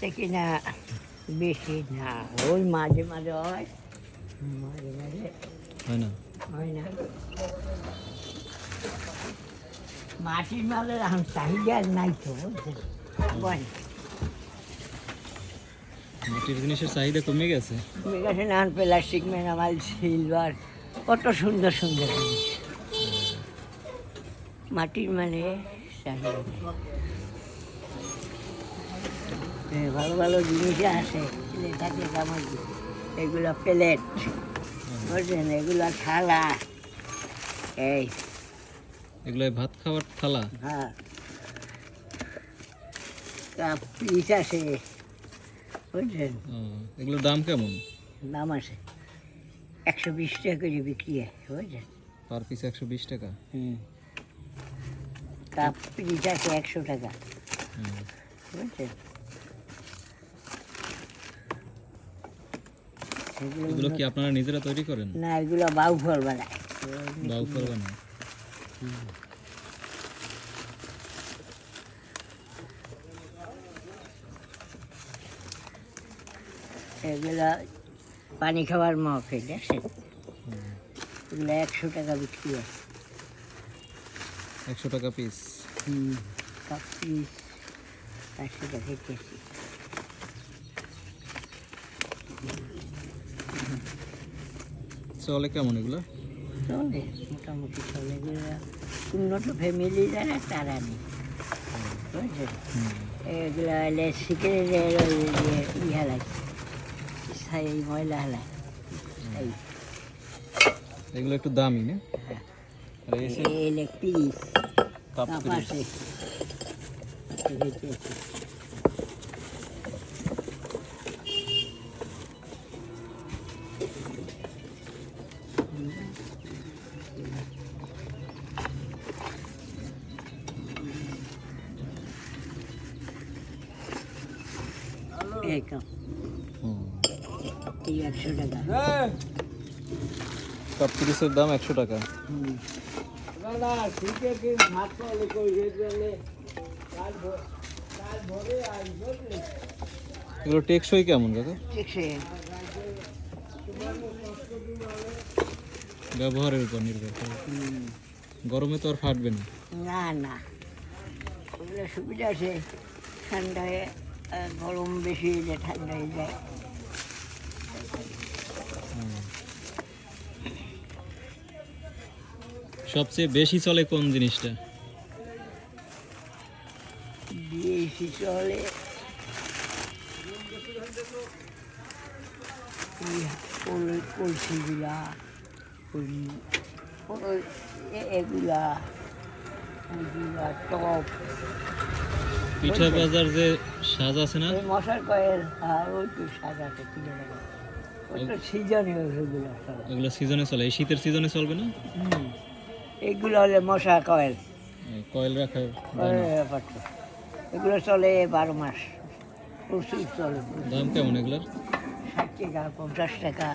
থেকে না বেশি না। ওই মাঝে মাঝে হয়। মাঝে মাঝে হয় না? হয় না। মাটির মালের এখন চাহিদা নাই তো। মাটির জিনিসের চাহিদা কমে গেছে? বিকাশে নান প্লাস্টিক মেনামাল সিলভার কত সুন্দর সুন্দর জিনিস। মাটির মানে চাহিদা ভালো ভালো জিনিস আছে থাকে আমার এগুলো প্লেট বুঝলেন? এগুলো থালা। এই এগুলো ভাত খাওয়ার থালা? হ্যাঁ কাপ পিস আছে বুঝলেন? এগুলোর দাম কেমন? দাম আছে একশো বিশ টাকা করে বিক্রি হয় বুঝলেন? পার পিস একশো বিশ টাকা? হুম। কাপ পিস আছে একশো টাকা। হুম। এগুলো কি আপনারা নিজেরা তৈরি করেন? না এগুলো বাউ ফল বানায়। বাউ করবে না এগুলো পানি খাওয়ার মহফিল দেখছেন এগুলো একশো টাকা বিক্রি হয়। একশো টাকা পিস হুম পিস একশো টাকা কেজি। চলে কেমন এগুলো? চলে মোটামুটি চলে এগুলো উন্নত ফ্যামিলি যারা তারা নেই। এগুলো হলে ই ছাই ময়লা এই। এগুলো একটু দামি না? আর এই রেখেছি। এই একশো টাকা। কাপ পিসের দাম একশো টাকা। হুম এগুলো টেকসই কেমন ঠিক ব্যবহারের উপর নির্ভর করে। হুম। গরমে তো আর ফাটবে না। না না। সুবিধা আছে ঠান্ডায়। গরম বেশি হয়ে যায় ঠান্ডা হয়ে যায়। সবচেয়ে বেশি চলে কোন জিনিসটা? বেশি চলে কলসিগুলা এগুলা টপ। পিঠা বাজার যে সাজ আছে না? ওই মশার কয়েল আর ওই তো সাজাতে কিনে দেবো ওই তো সিজনে ওইগুলো সব এগুলো সিজনে চলে এই শীতের সিজনে চলবে না? এগুলো হলে মশা কয়েল। কয়েল ব্যাপারটা এগুলো চলে বারো মাস। প্রচুর চলে। দাম কেমন এগুলোর? ষাট টাকা পঞ্চাশ টাকা।